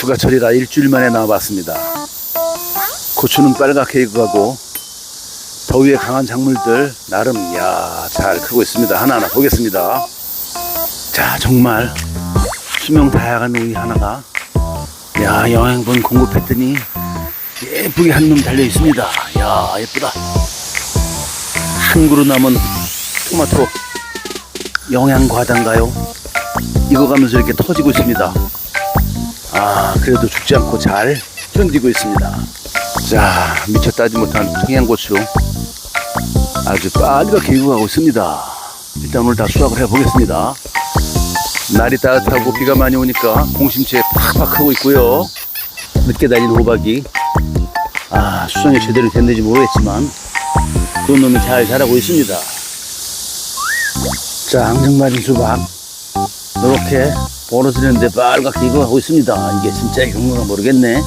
휴가철이라 일주일 만에 나와봤습니다. 고추는 빨갛게 익어가고 더위에 강한 작물들 나름 야 잘 크고 있습니다. 하나하나 보겠습니다. 자 정말 수명 다양한 우리 하나가 야 영양분 공급했더니 예쁘게 한 놈 달려 있습니다. 야 예쁘다. 한 그루 남은 토마토 영양 과다인가요? 익어가면서 이렇게 터지고 있습니다. 아 그래도 죽지 않고 잘 견디고 있습니다. 자 미처 따지 못한 청양고추 아주 빨갛게 익어가고 있습니다. 일단 오늘 다 수확을 해보겠습니다. 날이 따뜻하고 비가 많이 오니까 공심채 팍팍 크고 있고요. 늦게 달린 호박이 아 수정이 제대로 됐는지 모르겠지만 그런 놈이 잘 자라고 있습니다. 자 앙증맞은 수박 이렇게 벌어지는데 빨갛게 익어가고 있습니다. 이게 진짜 익은 건가 모르겠네.